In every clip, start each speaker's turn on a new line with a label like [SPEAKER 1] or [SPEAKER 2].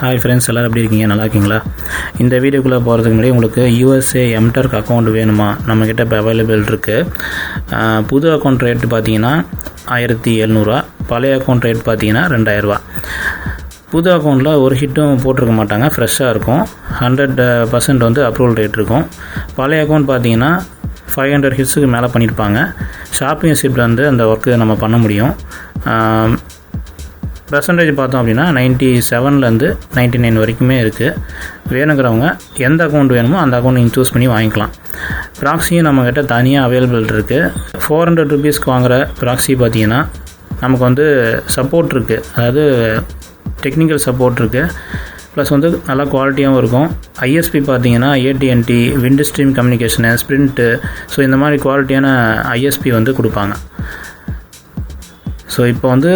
[SPEAKER 1] hi friends எல்லோரும் எப்படி இருக்கீங்க நல்லா இருக்கீங்களா இந்த வீடியோக்குள்ளே போகிறதுக்கு முன்னாடி உங்களுக்கு யூஎஸ்ஏ எம்டர்க் அக்கௌண்ட் வேணுமா நம்மக்கிட்ட இப்போ அவைலபிள் இருக்குது புது அக்கௌண்ட் ரேட் பார்த்தீங்கன்னா ஆயிரத்தி எழுநூறுவா பழைய அக்கௌண்ட் ரேட் பார்த்தீங்கன்னா ரெண்டாயிரரூவா புது அக்கௌண்ட்டில் ஒரு ஹிட்டும் போட்டிருக்க மாட்டாங்க ஃப்ரெஷ்ஷாக இருக்கும் ஹண்ட்ரட் பர்சன்ட் வந்து அப்ரூவல் ரேட் இருக்கும் பழைய அக்கௌண்ட் பார்த்தீங்கன்னா ஃபைவ் ஹண்ட்ரட் ஹிட்ஸுக்கு மேலே பண்ணியிருப்பாங்க ஷாப்பிங் ஷிப்பில் வந்து அந்த ஒர்க்கு நம்ம பண்ண முடியும் பர்சன்டேஜ் பார்த்தோம் அப்படின்னா நைன்ட்டி செவன்லேருந்து நைன்ட்டி நைன் வரைக்குமே இருக்குது வேணுங்கிறவங்க எந்த அக்கௌண்ட் வேணுமோ அந்த அக்கௌண்ட் நீங்கள் சூஸ் பண்ணி வாங்கிக்கலாம் ப்ராக்ஸியும் நம்மக்கிட்ட தனியாக அவைலபிள் இருக்குது ஃபோர் ஹண்ட்ரட் ருபீஸ்க்கு வாங்குகிற ப்ராக்ஸி பார்த்தீங்கன்னா நமக்கு வந்து சப்போர்ட் இருக்குது அதாவது டெக்னிக்கல் சப்போர்ட் இருக்குது ப்ளஸ் வந்து நல்லா குவாலிட்டியாகவும் இருக்கும் ஐஎஸ்பி பார்த்தீங்கன்னா ஏடிஎன்டி Windstream communication Sprint so இந்த மாதிரி குவாலிட்டியான ஐஎஸ்பி வந்து கொடுப்பாங்க ஸோ இப்போ வந்து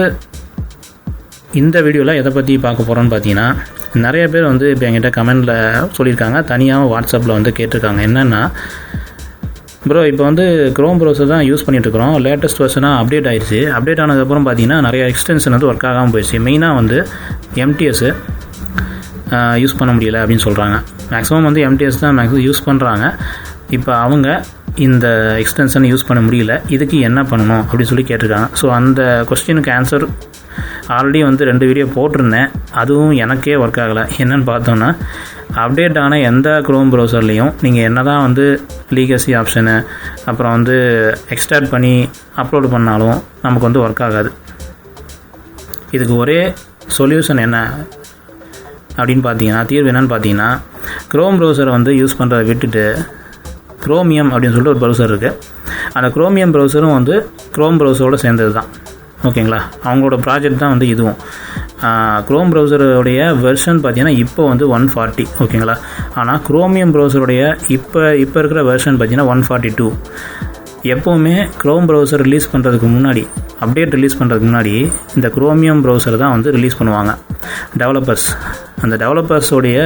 [SPEAKER 1] இந்த வீடியோவில் எதை பற்றி பார்க்க போகிறோன்னு பார்த்தீங்கன்னா நிறைய பேர் வந்து இப்போ என்கிட்ட கமெண்டில் சொல்லியிருக்காங்க தனியாகவும் வாட்ஸ்அப்பில் வந்து கேட்டிருக்காங்க என்னென்னா ப்ரோ இப்போ வந்து க்ரோம் ப்ரௌசர் தான் யூஸ் பண்ணிகிட்ருக்குறோம் லேட்டஸ்ட் வருஷனாக அப்டேட் ஆகிடுச்சு அப்டேட் ஆனதுக்கப்புறம் பார்த்தீங்கன்னா நிறைய எக்ஸ்டென்ஷன் வந்து ஒர்க் ஆகாமல் போயிடுச்சு மெயினாக வந்து எம்டிஎஸ்ஸு யூஸ் பண்ண முடியல அப்படின்னு சொல்கிறாங்க மேக்ஸிமம் வந்து எம்டிஎஸ் தான் மேக்ஸிமம் யூஸ் பண்ணுறாங்க இப்போ அவங்க இந்த எக்ஸ்டென்ஷன் யூஸ் பண்ண முடியல இதுக்கு என்ன பண்ணணும் அப்படின்னு சொல்லி கேட்டிருக்காங்க ஸோ அந்த கொஸ்டினுக்கு ஆன்சர் ஆல்ரெடி வந்து ரெண்டு வீடியோ போட்டிருந்தேன் அதுவும் எனக்கே ஒர்க் ஆகலை என்னென்னு பார்த்தோன்னா அப்டேட் ஆன எந்த க்ரோம் ப்ரௌசர்லேயும் நீங்கள் என்ன தான் வந்து லீகசி ஆப்ஷனு அப்புறம் வந்து எக்ஸ்டார்ட் பண்ணி அப்லோடு பண்ணாலும் நமக்கு வந்து ஒர்க் ஆகாது இதுக்கு ஒரே சொல்யூஷன் என்ன அப்படின்னு பார்த்தீங்கன்னா தீர்வு என்னென்னு பார்த்தீங்கன்னா க்ரோம் ப்ரௌசரை வந்து யூஸ் பண்ணுறதை விட்டுட்டு க்ரோமியம் அப்படின்னு சொல்லிட்டு ஒரு ப்ரௌசர் இருக்குது அந்த க்ரோமியம் ப்ரௌசரும் வந்து க்ரோம் ப்ரௌசரோடு சேர்ந்தது தான் ஓகேங்களா அவங்களோட ப்ராஜெக்ட் தான் வந்து இதுவும் க்ரோம் ப்ரௌசருடைய வெர்ஷன் பார்த்தீங்கன்னா இப்போ வந்து ஒன் ஃபார்ட்டி ஓகேங்களா ஆனால் க்ரோமியம் ப்ரௌசருடைய இப்போ இப்போ இருக்கிற வெர்ஷன் பார்த்தீங்கன்னா ஒன் ஃபார்ட்டி டூ எப்போவுமே க்ரோம் ப்ரௌசர் ரிலீஸ் பண்ணுறதுக்கு முன்னாடி அப்டேட் ரிலீஸ் பண்ணுறதுக்கு முன்னாடி இந்த குரோமியம் ப்ரௌசர் தான் வந்து ரிலீஸ் பண்ணுவாங்க டெவலப்பர்ஸ் அந்த டெவலப்பர்ஸோடைய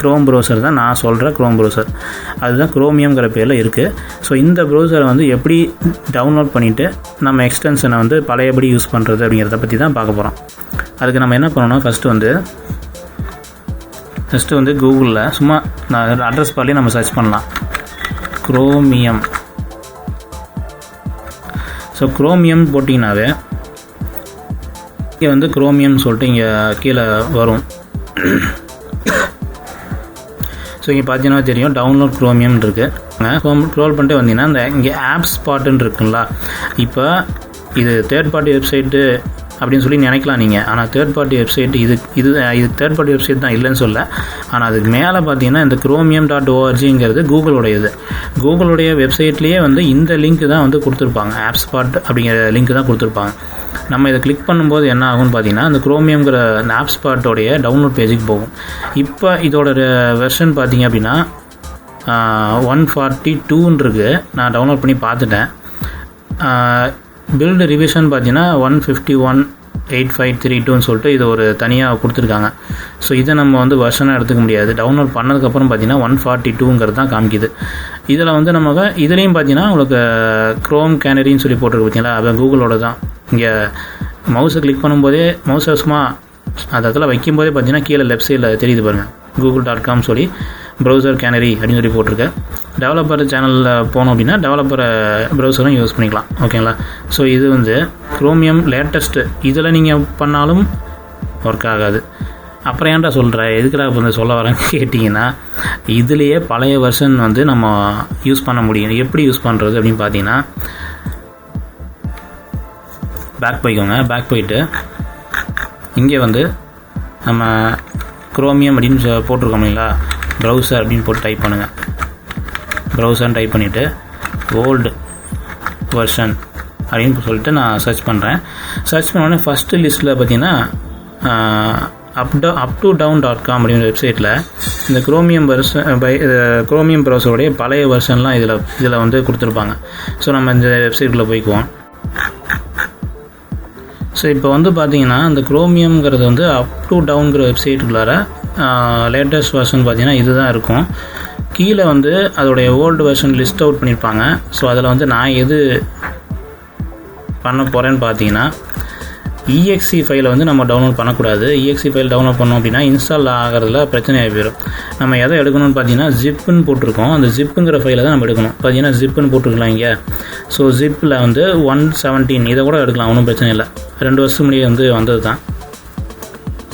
[SPEAKER 1] க்ரோம் ப்ரௌசர் தான் நான் சொல்கிற க்ரோம் ப்ரௌசர் அதுதான் குரோமியம்ங்கிற பேரில் இருக்குது ஸோ இந்த ப்ரௌசரை வந்து எப்படி டவுன்லோட் பண்ணிவிட்டு நம்ம எக்ஸ்டென்ஷனை வந்து பழையபடி யூஸ் பண்ணுறது அப்படிங்கிறத பற்றி தான் பார்க்க போகிறோம் அதுக்கு நம்ம என்ன பண்ணோம்னா ஃபஸ்ட்டு வந்து ஃபஸ்ட்டு வந்து கூகுளில் சும்மா நான் அட்ரஸ் பார்லேயே நம்ம சர்ச் பண்ணலாம் குரோமியம் ஸோ குரோமியம் போட்டிங்கனாவே இங்கே வந்து குரோமியம் சொல்லிட்டு இங்கே கீழே வரும் ஸோ இங்கே பார்த்தீங்கன்னா தெரியும் டவுன்லோட் குரோமியம் இருக்குது ஹோம் க்ரோல் பண்ணிட்டு வந்தீங்கன்னா இந்த இங்கே ஆப் ஸ்பாட்டுன்னு இருக்குங்களா இப்போ இது தேர்ட் பார்ட்டி வெப்சைட்டு அப்படின்னு சொல்லி நினைக்கலாம் நீங்கள் ஆனால் தேர்ட் பார்ட்டி வெப்சைட் இது இது இது தேர்ட் பார்ட்டி வெப்சைட் தான் இல்லைன்னு சொல்ல ஆனால் அதுக்கு மேலே பார்த்தீங்கன்னா இந்த குரோமியம் டாட் ஓஆர்ஜிங்கிறது கூகுளுடையது கூகுளுடைய வெப்சைட்லேயே வந்து இந்த லிங்க் தான் வந்து கொடுத்துருப்பாங்க ஆப் ஸ்பாட் அப்படிங்கிற லிங்க் தான் கொடுத்துருப்பாங்க நம்ம இதை கிளிக் பண்ணும்போது என்ன ஆகும்னு பார்த்தீங்கன்னா அந்த குரோமியம்ங்கிற அந்த ஆப் ஸ்பாட்டோடைய டவுன்லோட் பேஜுக்கு போகும் இப்போ இதோட வெர்ஷன் பார்த்தீங்க அப்படின்னா ஒன் ஃபார்ட்டி டூன்றிருக்கு நான் டவுன்லோட் பண்ணி பார்த்துட்டேன் பில்டு ரிவிஷன் பார்த்தீங்கன்னா one fifty one eight five three டூன்னு சொல்லிட்டு இது ஒரு தனியாக கொடுத்துருக்காங்க ஸோ இதை நம்ம வந்து வருஷனாக எடுத்துக்க முடியாது டவுன்லோட் பண்ணதுக்கப்புறம் பார்த்தீங்கன்னா ஒன் ஃபார்ட்டி டூங்கிறது தான் காமிக்குது இதில் வந்து நமக்கு இதுலேயும் பார்த்தீங்கன்னா உங்களுக்கு க்ரோம் கேனரின்னு சொல்லி போட்டிருக்கு பார்த்தீங்களா அவன் கூகுளோட தான் இங்கே மவுஸை கிளிக் பண்ணும்போதே மவுஸ் வசமாக அதில் வைக்கும்போதே பார்த்தீங்கன்னா கீழே லெஃப்ட் சைடில் தெரியுது பாருங்கள் கூகுள் டாட் காம் சொல்லி ப்ரௌசர் கேனரி அப்படின்னு சொல்லி போட்டிருக்கேன் டெவலப்பர் சேனலில் போனோம் அப்படின்னா டெவலப்பர் ப்ரௌசரும் யூஸ் பண்ணிக்கலாம் ஓகேங்களா ஸோ இது வந்து குரோமியம் லேட்டஸ்ட்டு இதில் நீங்கள் பண்ணாலும் ஒர்க் ஆகாது அப்புறம் ஏன்டா சொல்கிற எதுக்குடா இப்போ வந்து சொல்ல வரேன்னு கேட்டிங்கன்னா இதுலேயே பழைய வெர்ஷன் வந்து நம்ம யூஸ் பண்ண முடியும் எப்படி யூஸ் பண்ணுறது அப்படின்னு பார்த்தீங்கன்னா பேக் போய்க்கோங்க பேக் போயிட்டு இங்கே வந்து நம்ம குரோமியம் அப்படின்னு போட்டிருக்கோம் இல்லைங்களா ப்ரௌசர் அப்படின்னு போட்டு டைப் பண்ணுங்கள் ப்ரௌசர்னு டைப் பண்ணிவிட்டு ஓல்டு வெர்ஷன் அப்படின்னு சொல்லிட்டு நான் சர்ச் பண்ணுறேன் சர்ச் பண்ணோடனே ஃபஸ்ட்டு லிஸ்ட்டில் பார்த்தீங்கன்னா அப் டவு up to down dot com அப்படிங்கிற வெப்சைட்டில் இந்த குரோமியம் வெர்ஷன் பை குரோமியம் ப்ரௌசருடைய பழைய வெர்ஷன்லாம் இதில் இதில் வந்து கொடுத்துருப்பாங்க ஸோ நம்ம இந்த வெப்சைட்டில் போய்க்குவோம் ஸோ இப்போ வந்து பார்த்தீங்கன்னா அந்த குரோமியம்ங்கிறது வந்து அப் டு டவுன்கிற வெப்சைட்டுக்குள்ளார லேட்டஸ்ட் வெர்ஷன் பார்த்தீங்கன்னா இது இருக்கும் கீழே வந்து அதோடைய ஓல்டு வெர்ஷன் லிஸ்ட் அவுட் பண்ணியிருப்பாங்க ஸோ அதில் வந்து நான் எது பண்ண போகிறேன்னு பார்த்தீங்கன்னா இஎக்சி ஃபைலை வந்து நம்ம டவுன்லோட் பண்ணக்கூடாது இஎக்ஸி ஃபைல் டவுன்லோட் பண்ணோம் அப்படின்னா இன்ஸ்டால் ஆகிறதுல பிரச்சனையாக போயிடும் நம்ம எதை எடுக்கணும்னு பார்த்தீங்கன்னா ஜிப்புன்னு போட்டிருக்கோம் அந்த ஜிப்புங்கிற ஃபைலை தான் நம்ம எடுக்கணும் பார்த்தீங்கன்னா ஜிப்புன்னு போட்டுருக்கலாம் இங்கே ஸோ ஜிப்பில் வந்து ஒன் செவன்டீன் இதை கூட எடுக்கலாம் ஒன்றும் பிரச்சனை இல்லை ரெண்டு வருஷம் முன்னாடி வந்து வந்தது தான்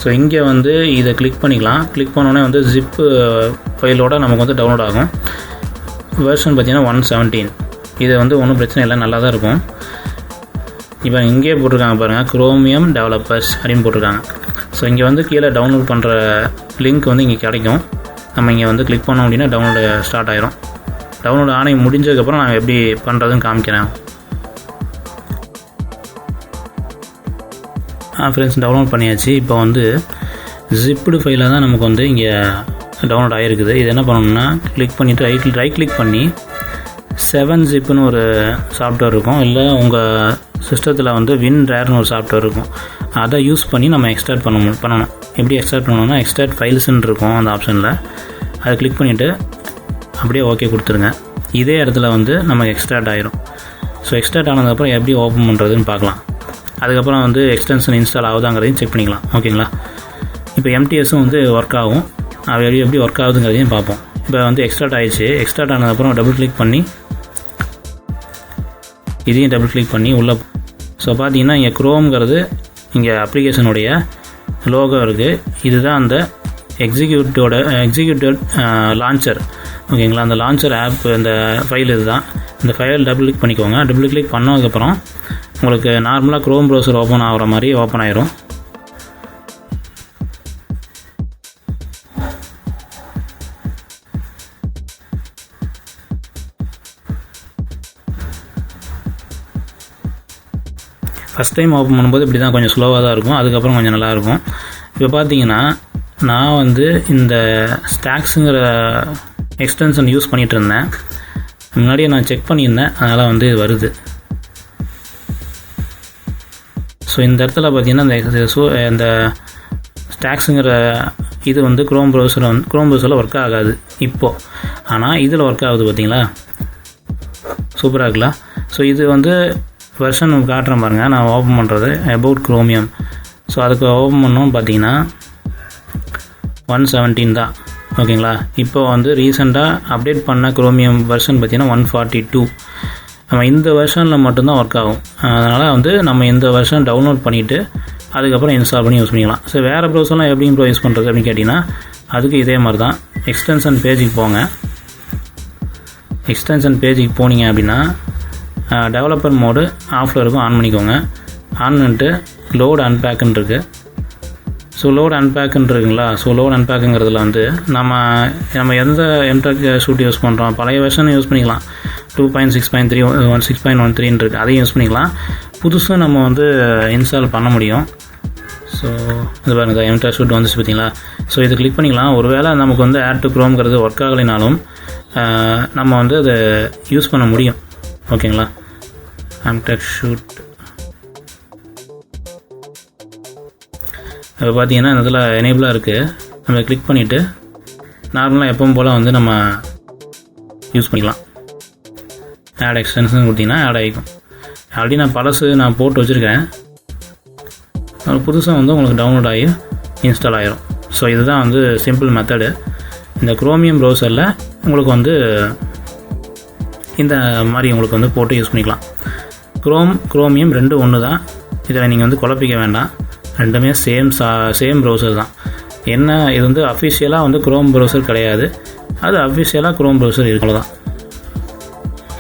[SPEAKER 1] ஸோ இங்கே வந்து இதை கிளிக் பண்ணிக்கலாம் கிளிக் பண்ணோடனே வந்து ஜிப்பு ஃபைலோட uh, நமக்கு வந்து டவுன்லோட் ஆகும் வெர்ஷன் பார்த்திங்கன்னா ஒன் செவன்டீன் இதை வந்து ஒன்றும் பிரச்சனை இல்லை நல்லா தான் இருக்கும் இப்போ இங்கேயே போட்டிருக்காங்க பாருங்கள் குரோமியம் டெவலப்பர்ஸ் அப்படின்னு போட்டிருக்காங்க ஸோ இங்கே வந்து கீழே டவுன்லோட் பண்ணுற லிங்க் வந்து இங்கே கிடைக்கும் நம்ம இங்கே வந்து கிளிக் பண்ணோம் அப்படின்னா டவுன்லோடு ஸ்டார்ட் ஆகிரும் டவுன்லோட் ஆணை முடிஞ்சதுக்கப்புறம் நான் எப்படி பண்ணுறதுன்னு காமிக்கிறேன் ஃப்ரெண்ட்ஸ் டவுன்லோட் பண்ணியாச்சு இப்போ வந்து ஜிப்டு ஃபைலாக தான் நமக்கு வந்து இங்கே டவுன்லோட் ஆகிருக்குது இது என்ன பண்ணணும்னா கிளிக் பண்ணிவிட்டு ரைட் ரைட் கிளிக் பண்ணி செவன் ஜிப்புன்னு ஒரு சாஃப்ட்வேர் இருக்கும் இல்லை உங்கள் சிஸ்டத்தில் வந்து வின் ரேர்னு ஒரு சாஃப்ட்வேர் இருக்கும் அதை யூஸ் பண்ணி நம்ம எக்ஸ்ட்ராக்ட் பண்ண பண்ணணும் எப்படி எக்ஸ்டார்ட் பண்ணணும்னா எக்ஸ்ட்ராக்ட் ஃபைல்ஸ்ன்னு இருக்கும் அந்த ஆப்ஷனில் அதை கிளிக் பண்ணிவிட்டு அப்படியே ஓகே கொடுத்துருங்க இதே இடத்துல வந்து நமக்கு எக்ஸ்ட்ராக்ட் ஆயிரும் ஸோ எக்ஸ்ட்ராக்ட் ஆனதுக்கப்புறம் எப்படி ஓப்பன் பண்ணுறதுன்னு பார்க்கலாம் அதுக்கப்புறம் வந்து எக்ஸ்டென்ஷன் இன்ஸ்டால் ஆகுதாங்கிறதையும் செக் பண்ணிக்கலாம் ஓகேங்களா இப்போ எம்டிஎஸும் வந்து ஒர்க் ஆகும் அது எப்படி எப்படி ஒர்க் ஆகுதுங்கிறதையும் பார்ப்போம் இப்போ வந்து எக்ஸ்டார்ட் ஆயிடுச்சு எக்ஸ்டார்ட் ஆனதுக்கப்புறம் டபுள் கிளிக் பண்ணி இதையும் டபுள் கிளிக் பண்ணி உள்ளே ஸோ பார்த்தீங்கன்னா இங்கே குரோம்ங்கிறது இங்கே அப்ளிகேஷனுடைய லோகோ இருக்குது இதுதான் அந்த எக்ஸிக்யூட்டோட எக்ஸிக்யூட்டிவ் லான்ச்சர் ஓகேங்களா அந்த லான்ச்சர் ஆப் இந்த ஃபைல் இதுதான் இந்த ஃபைல் டபுள் கிளிக் பண்ணிக்கோங்க டபுள் கிளிக் பண்ணதுக்கப்புறம் உங்களுக்கு நார்மலாக க்ரோம் ப்ரௌசர் ஓப்பன் ஆகிற மாதிரி ஓப்பன் ஆயிரும் ஃபஸ்ட் டைம் ஓப்பன் பண்ணும்போது இப்படி தான் கொஞ்சம் ஸ்லோவாக தான் இருக்கும் அதுக்கப்புறம் கொஞ்சம் நல்லாயிருக்கும் இப்போ பார்த்தீங்கன்னா நான் வந்து இந்த ஸ்டாக்ஸுங்கிற எக்ஸ்டென்ஷன் யூஸ் பண்ணிகிட்டு இருந்தேன் முன்னாடியே நான் செக் பண்ணியிருந்தேன் அதனால் வந்து வருது ஸோ இந்த இடத்துல பார்த்திங்கன்னா இந்த சோ இந்த eh, ஸ்டாக்ஸுங்கிற இது வந்து க்ரோம் ப்ரௌசரில் வந்து க்ரோம் ப்ரௌசரில் ஒர்க் ஆகாது இப்போது ஆனால் இதில் ஒர்க் ஆகுது பார்த்தீங்களா சூப்பராக இருக்கலாம் ஸோ இது வந்து வெர்ஷன் காட்டுறேன் பாருங்கள் நான் ஓப்பன் பண்ணுறது அபவுட் க்ரோமியம் ஸோ அதுக்கு ஓப்பன் பண்ணோம் பார்த்தீங்கன்னா ஒன் செவன்டீன் தான் ஓகேங்களா இப்போ வந்து ரீசெண்டாக அப்டேட் பண்ண குரோமியம் வெர்ஷன் பார்த்தீங்கன்னா ஒன் ஃபார்ட்டி டூ நம்ம இந்த வெர்ஷனில் மட்டும்தான் ஒர்க் ஆகும் அதனால் வந்து நம்ம இந்த வருஷன் டவுன்லோட் பண்ணிவிட்டு அதுக்கப்புறம் இன்ஸ்டால் பண்ணி யூஸ் பண்ணிக்கலாம் ஸோ வேறு ப்ரௌசர்லாம் எப்படி இம்ப்ரோ யூஸ் பண்ணுறது அப்படின்னு கேட்டிங்கன்னா அதுக்கு இதே மாதிரி தான் எக்ஸ்டென்ஷன் பேஜுக்கு போங்க எக்ஸ்டென்ஷன் பேஜுக்கு போனீங்க அப்படின்னா டெவலப்பர் மோடு ஆஃபில் இருக்கும் ஆன் பண்ணிக்கோங்க ஆன் பண்ணிட்டு லோடு அன்பேக்குன்னு இருக்குது ஸோ லோடு அன்பேக்குன்னு இருக்குங்களா ஸோ லோடு அன்பேக்குங்கிறதுல வந்து நம்ம நம்ம எந்த எம்டெக் ஷூட் யூஸ் பண்ணுறோம் பழைய வெர்ஷன் யூஸ் பண்ணிக்கலாம் two point six point three one six point one த்ரீன்னு அதையும் யூஸ் பண்ணிக்கலாம் புதுசாக நம்ம வந்து இன்ஸ்டால் பண்ண முடியும் ஸோ இது பாருங்கள் எம்டா ஷூட் வந்துச்சு பார்த்தீங்களா ஸோ இது கிளிக் பண்ணிக்கலாம் ஒரு வேளை நமக்கு வந்து ஆட் டு க்ரோம்ங்கிறது ஒர்க் ஆகலைனாலும் நம்ம வந்து அதை யூஸ் பண்ண முடியும் ஓகேங்களா ஆம்டெக் ஷூட் இப்போ பார்த்தீங்கன்னா இதில் எனேபிளாக இருக்குது நம்ம கிளிக் பண்ணிவிட்டு நார்மலாக எப்பவும் போல் வந்து நம்ம யூஸ் பண்ணிக்கலாம் ஆட் எக்ஸ்டென்ஷன் கொடுத்தீங்கன்னா ஆட் ஆகிக்கும் ஆல்ரெடி நான் பழசு நான் போட்டு வச்சுருக்கேன் புதுசாக வந்து உங்களுக்கு டவுன்லோட் ஆகி இன்ஸ்டால் ஆகிரும் ஸோ இதுதான் வந்து சிம்பிள் மெத்தடு இந்த குரோமியம் ப்ரௌசரில் உங்களுக்கு வந்து இந்த மாதிரி உங்களுக்கு வந்து போட்டு யூஸ் பண்ணிக்கலாம் குரோம் குரோமியம் ரெண்டு ஒன்று தான் இதில் நீங்கள் வந்து குழப்பிக்க வேண்டாம் ரெண்டுமே சேம் சா சேம் ப்ரௌசர் தான் என்ன இது வந்து அஃபிஷியலாக வந்து குரோம் ப்ரௌசர் கிடையாது அது அஃபிஷியலாக குரோம் ப்ரௌசர் இருக்கிறது தான்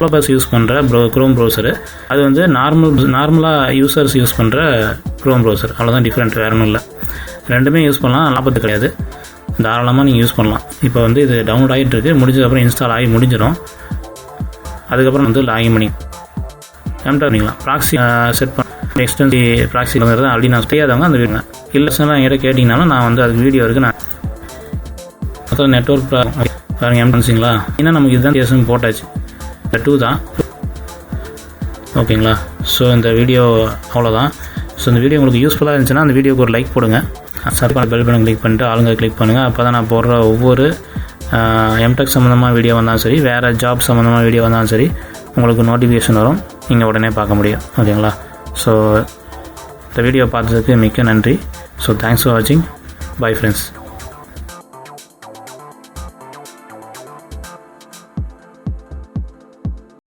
[SPEAKER 1] டெவலப்பர்ஸ் யூஸ் பண்ணுற ப்ரோ க்ரோம் ப்ரௌசரு அது வந்து நார்மல் நார்மலாக யூசர்ஸ் யூஸ் பண்ணுற க்ரோம் ப்ரௌசர் அவ்வளோதான் டிஃப்ரெண்ட் வேறு ஒன்றும் இல்லை ரெண்டுமே யூஸ் பண்ணலாம் லாபத்து கிடையாது தாராளமாக நீங்கள் யூஸ் பண்ணலாம் இப்போ வந்து இது டவுன்லோட் ஆகிட்டு இருக்குது முடிஞ்சதுக்கப்புறம் இன்ஸ்டால் ஆகி முடிஞ்சிடும் அதுக்கப்புறம் வந்து லாகின் பண்ணி கம்ப்யூட்டர் பண்ணிக்கலாம் ப்ராக்ஸி செட் பண்ண எக்ஸ்டென்சி ப்ராக்ஸி வந்து அப்படி நான் தெரியாதவங்க அந்த வீடுங்க இல்லை சார் எங்கிட்ட கேட்டிங்கனாலும் நான் வந்து அது வீடியோ இருக்குது நான் மொத்தம் நெட்ஒர்க் பாருங்கள் எம்பன்சிங்களா ஏன்னா நமக்கு இதுதான் கேஸும் போட்டாச்சு டூ தான் ஓகேங்களா ஸோ இந்த வீடியோ அவ்வளோதான் ஸோ இந்த வீடியோ உங்களுக்கு யூஸ்ஃபுல்லாக இருந்துச்சுன்னா அந்த வீடியோக்கு ஒரு லைக் போடுங்க சர்க்கார் பெல் பட்டன் கிளிக் பண்ணிட்டு ஆளுங்க கிளிக் பண்ணுங்கள் அப்போ தான் நான் போடுற ஒவ்வொரு எம்டெக் சம்மந்தமாக வீடியோ வந்தாலும் சரி வேறு ஜாப் சம்மந்தமாக வீடியோ வந்தாலும் சரி உங்களுக்கு நோட்டிஃபிகேஷன் வரும் நீங்கள் உடனே பார்க்க முடியும் ஓகேங்களா ஸோ இந்த வீடியோ பார்த்ததுக்கு மிக்க நன்றி ஸோ தேங்க்ஸ் ஃபார் வாட்சிங் பை ஃப்ரெண்ட்ஸ்